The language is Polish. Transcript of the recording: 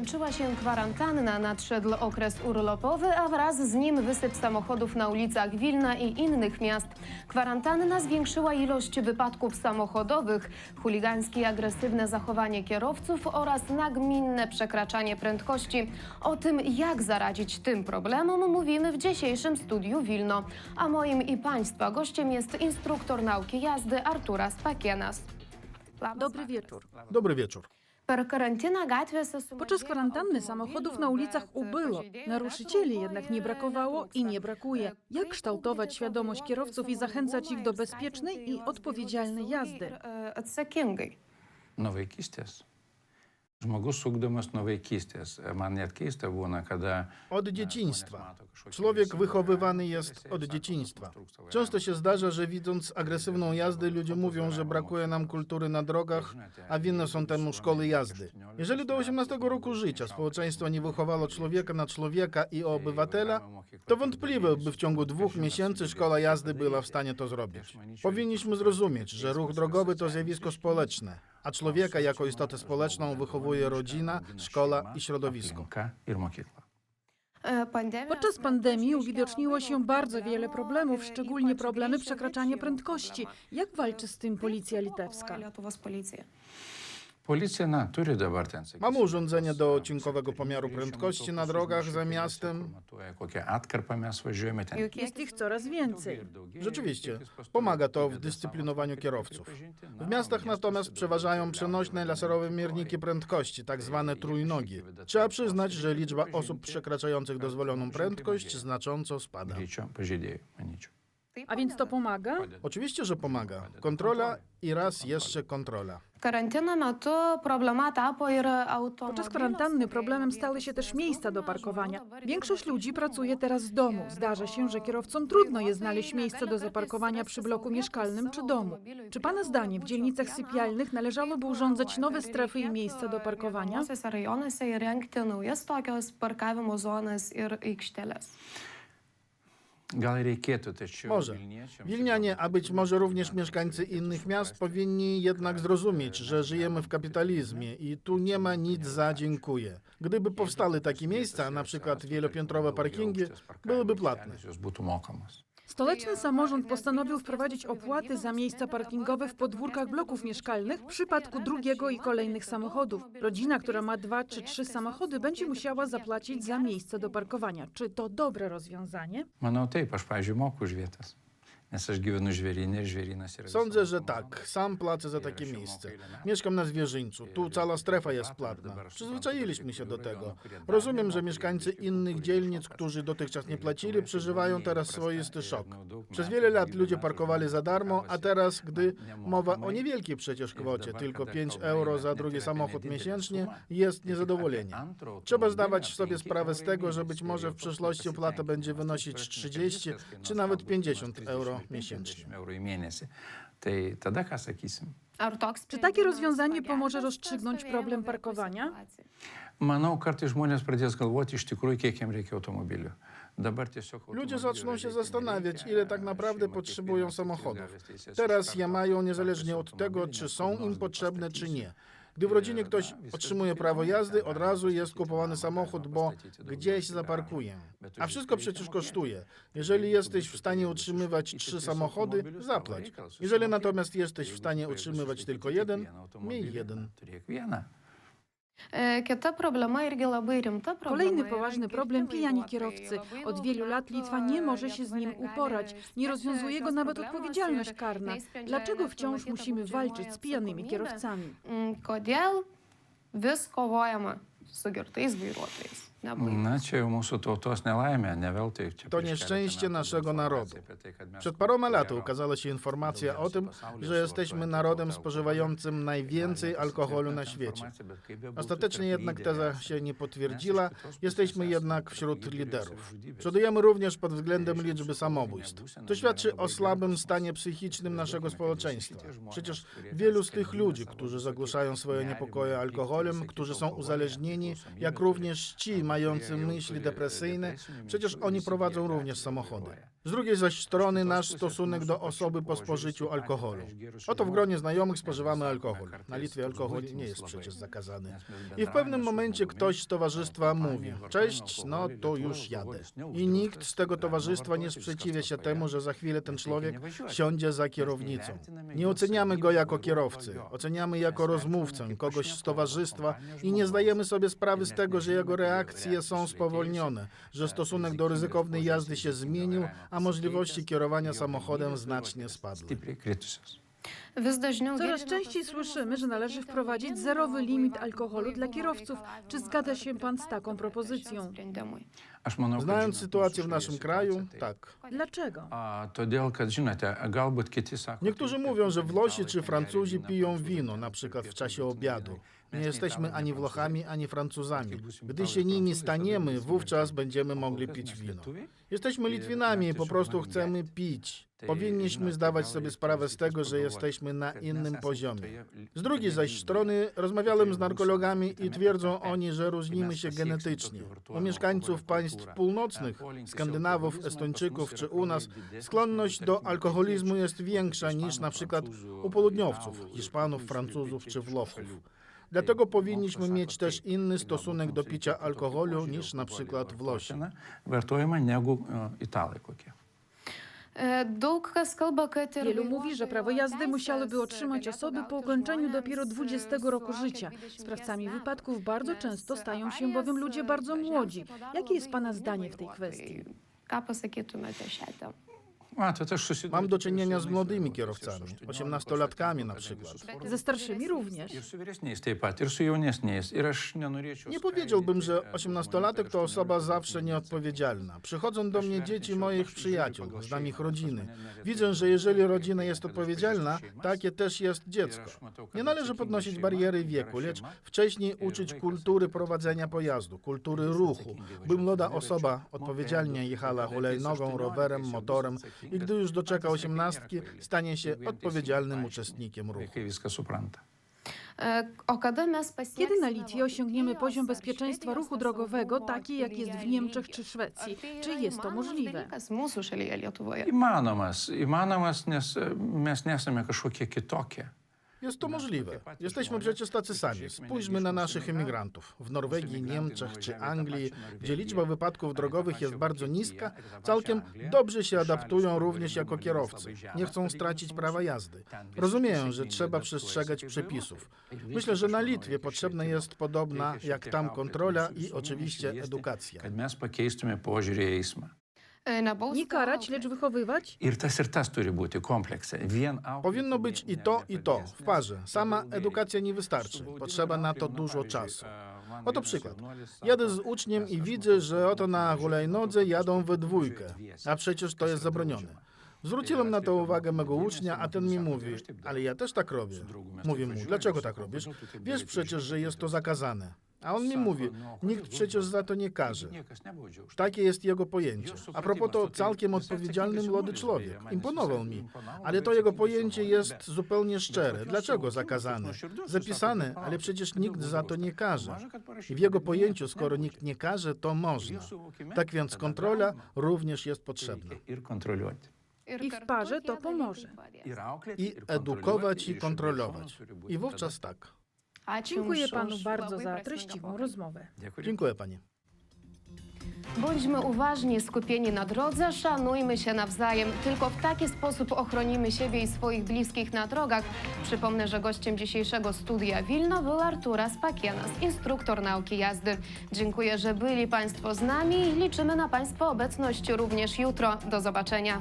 Skończyła się kwarantanna, nadszedł okres urlopowy, a wraz z nim wysyp samochodów na ulicach Wilna i innych miast. Kwarantanna zwiększyła ilość wypadków samochodowych, chuligańskie i agresywne zachowanie kierowców oraz nagminne przekraczanie prędkości. O tym, jak zaradzić tym problemom, mówimy w dzisiejszym studiu Wilno. A moim i Państwa gościem jest instruktor nauki jazdy Arturas Pakienas. Dobry wieczór. Dobry wieczór. Podczas kwarantanny samochodów na ulicach ubyło. Naruszycieli jednak nie brakowało i nie brakuje. Jak kształtować świadomość kierowców i zachęcać ich do bezpiecznej i odpowiedzialnej jazdy? Atsakingai. nuo vaikystės. Žmogus sukdamas nuo vaikystės. Man net keista būna, kada... Od e, dzieciństwa. Człowiek wychowywany jest od dzieciństwa. Często się zdarza, że widząc agresywną jazdę, ludzie mówią, że brakuje nam kultury na drogach, a winne są temu szkoły jazdy. Jeżeli do 18 roku życia społeczeństwo nie wychowało człowieka na człowieka i obywatela, to wątpliwe, by w ciągu dwóch miesięcy szkoła jazdy była w stanie to zrobić. Powinniśmy zrozumieć, że ruch drogowy to zjawisko społeczne, a człowieka jako istotę społeczną wychowuje rodzina, szkoła i środowisko. Mokykla. Podczas pandemii uwidoczniło się bardzo wiele problemów, szczególnie problemy przekraczania prędkości. Jak walczy z tym policja litewska? Policja na, turi dabar ten, Mamy sakysim, urządzenie do tuos, cinkowego pomiaru 200 prędkości na drogach za miastem. mes važiuojame ten. Jest ich coraz więcej. Rzeczywiście, pomaga to w dyscyplinowaniu kierowców. W miastach natomiast przeważają przenośne laserowe mierniki prędkości, tak zwane trójnogi. Trzeba przyznać, że liczba osób przekraczających dozwoloną prędkość znacząco spada. Greičio pažeidėjų, manyčiau. A więc to pomaga? Oczywiście, że pomaga. Kontrola i raz jeszcze kontrola. Podczas kwarantanny problemem stały się też miejsca do parkowania. Większość ludzi pracuje teraz z domu. Zdarza się, że kierowcom trudno jest znaleźć miejsce do zaparkowania przy bloku mieszkalnym czy domu. Czy Pana zdaniem w dzielnicach sypialnych należałoby urządzać nowe strefy i miejsca do parkowania? Gal reikėtų, tačiau Może. Wilnianie, a być może również mieszkańcy innych miast powinni jednak zrozumieć, że żyjemy w kapitalizmie i tu nie ma nic za dziękuję. Gdyby powstały takie miejsca, na przykład wielopiętrowe parkingi, byłyby płatne. Stoleczny samorząd postanowił wprowadzić opłaty za miejsca parkingowe w podwórkach bloków mieszkalnych w przypadku drugiego i kolejnych samochodów. Rodzina, która ma dwa czy trzy samochody, będzie musiała zapłacić za miejsce do parkowania. Czy to dobre rozwiązanie? Manau taip, aš, pavyzdžiui, moku už vietas. Nes aš gyvenu žvėrynė ir žvėrynas yra. Sądzę, że tak. Sam płacę za takie miejsce. Mieszkam na zwierzyńcu. Tu cała strefa jest płatna. Przyzwyczailiśmy się do tego. Rozumiem, że mieszkańcy innych dzielnic, którzy dotychczas nie płacili, przeżywają teraz swoisty szok. Przez wiele lat ludzie parkowali za darmo, a teraz, gdy mowa o niewielkiej przecież kwocie, tylko 5 euro za drugi samochód miesięcznie, jest niezadowolenie. Trzeba zdawać sobie sprawę z tego, że być może w przyszłości opłata będzie wynosić 30 czy nawet 50 euro miesięcznie. eurų į mėnesį. Tai tada ką sakysim? Czy takie rozwiązanie pomoże rozstrzygnąć problem parkowania? Manau, kartais žmonės pradės galvoti iš tikrųjų, kiek jiems reikia automobilių. Ludzie zaczną się zastanawiać, ile tak naprawdę potrzebują samochodów. Teraz je mają niezależnie od tego, czy są im potrzebne, czy nie. Gdy w rodzinie ktoś otrzymuje prawo jazdy, od razu jest kupowany samochód, bo gdzieś zaparkuje. A wszystko przecież kosztuje. Jeżeli jesteś w stanie utrzymywać trzy samochody, zapłać. Jeżeli natomiast jesteś w stanie utrzymywać tylko jeden, miej jeden. E, Kita problema irgi labai rimta problema. Kolejny poważny problem pijani kierowcy. Od wielu lat Litwa nie może się z nim uporać. Nie rozwiązuje go nawet odpowiedzialność karna. Dlaczego wciąż musimy walczyć z pijanymi kierowcami? Mm, Kodėl vis kovojama su girtais vairuotojais? Nebaigta. Na, čia jau mūsų tautos nelaimė, ne veltui. Čia To nieszczęście naszego narodu. Przed paroma laty ukazała się informacja o tym, że jesteśmy narodem spożywającym najwięcej alkoholu na świecie. Ostatecznie jednak teza się nie potwierdziła. Jesteśmy jednak wśród liderów. Przodujemy również pod względem liczby samobójstw. To świadczy o słabym stanie psychicznym naszego społeczeństwa. Przecież wielu z tych ludzi, którzy zagłuszają swoje niepokoje alkoholem, którzy są uzależnieni, jak również ci mający myśli depresyjne, przecież oni prowadzą również samochody. Z drugiej zaś strony nasz stosunek do osoby po spożyciu alkoholu. Oto w gronie znajomych spożywamy alkohol. Na Litwie alkohol nie jest przecież zakazany. I w pewnym momencie ktoś z towarzystwa mówi: Cześć, no to już jadę. I nikt z tego towarzystwa nie sprzeciwia się temu, że za chwilę ten człowiek siądzie za kierownicą. Nie oceniamy go jako kierowcy, oceniamy jako rozmówcę, kogoś z towarzystwa i nie zdajemy sobie sprawy z tego, że jego reakcje są spowolnione, że stosunek do ryzykownej jazdy się zmienił, a możliwości kierowania samochodem znacznie spadły. Coraz częściej słyszymy, że należy wprowadzić zerowy limit alkoholu dla kierowców. Czy zgadza się pan z taką propozycją? Znając sytuację w naszym kraju, tak. Dlaczego? Niektórzy mówią, że Włosi czy Francuzi piją wino, na przykład w czasie obiadu. Nie jesteśmy ani Włochami, ani Francuzami. Gdy się nimi staniemy, wówczas będziemy mogli pić wino. Jesteśmy Litwinami i po prostu chcemy pić. Powinniśmy zdawać sobie sprawę z tego, że jesteśmy na innym poziomie. Z drugiej zaś strony rozmawiałem z narkologami i twierdzą oni, że różnimy się genetycznie. U mieszkańców państw północnych, Skandynawów, Estończyków czy u nas, skłonność do alkoholizmu jest większa niż na przykład u południowców, Hiszpanów, Francuzów czy Włochów. Dlatego powinniśmy mieć też inny stosunek do picia alkoholu niż na przykład Włosi. e, italai kokie. Wielu mówi, że prawo jazdy musiałyby otrzymać osoby po ukończeniu dopiero 20 roku życia. Sprawcami wypadków bardzo często stają się bowiem ludzie bardzo młodzi. Jakie jest pana zdanie w tej kwestii? Ką pasakytumėte šią temą? A, to też susiduriu Mam do czynienia z młodymi kierowcami, su 18-latkami na przykład. Ze starszymi również. Nie powiedziałbym, że 18-latek to osoba zawsze nieodpowiedzialna. Przychodzą do mnie dzieci moich przyjaciół, znam ich rodziny. Widzę, że jeżeli rodzina jest odpowiedzialna, takie też jest dziecko. Nie należy podnosić bariery wieku, lecz wcześniej uczyć kultury prowadzenia pojazdu, kultury ruchu. By młoda osoba odpowiedzialnie jechała hulajnogą, jis 18, rowerem, bus motorem i gdy już doczeka osiemnastki, stanie się odpowiedzialnym uczestnikiem ruchu. Pasieksime Kiedy na Litwie osiągniemy poziom bezpieczeństwa ruchu drogowego taki, jak jest w Niemczech czy Szwecji? Czy jest to możliwe? Įmanomas, įmanomas, nes e, mes nesame kažkokie kitokie. Jest to możliwe. Jesteśmy przecież tacy sami. Spójrzmy na naszych emigrantów. W Norwegii, Niemczech czy Anglii, gdzie liczba wypadków drogowych jest bardzo niska, całkiem dobrze się adaptują również jako kierowcy. Nie chcą stracić prawa jazdy. Rozumieją, że trzeba przestrzegać przepisów. Myślę, że na Litwie potrzebna jest podobna jak tam kontrola i oczywiście edukacja. Kad mes pakeistume požiūrį į eismą. E, Nie karać, lecz wychowywać? Ir tas ir tas turi būti komplekse. Vien auklėti Powinno być i to, i to, w parze. Sama edukacja nie wystarczy. Potrzeba na to dużo czasu. Oto przykład. Jadę z uczniem i widzę, że oto na hulajnodze jadą we dwójkę, a przecież to jest zabronione. Zwróciłem na to uwagę mego ucznia, a ten mi mówi, ale ja też tak robię. Mówię mu, dlaczego tak robisz? Wiesz przecież, że jest to zakazane. A on mi mówi, nikt przecież za to nie karze. Takie jest jego pojęcie. A propos to całkiem odpowiedzialny młody człowiek. Imponował mi. Ale to jego pojęcie jest zupełnie szczere. Dlaczego zakazane? Zapisane, ale przecież nikt za to nie karze. I w jego pojęciu, skoro nikt nie karze, to można. Tak więc kontrola również jest potrzebna. I w parze to pomoże. I edukować i kontrolować. I wówczas tak. Dziękuję panu bardzo za treściwą rozmowę. Dziękuję pani. Bądźmy uważni, skupieni na drodze, szanujmy się nawzajem. Tylko w taki sposób ochronimy siebie i swoich bliskich na drogach. Przypomnę, że gościem dzisiejszego studia Wilno był Arturas Pakienas, instruktor nauki jazdy. Dziękuję, że byli Państwo z nami i liczymy na Państwa obecność również jutro. Do zobaczenia.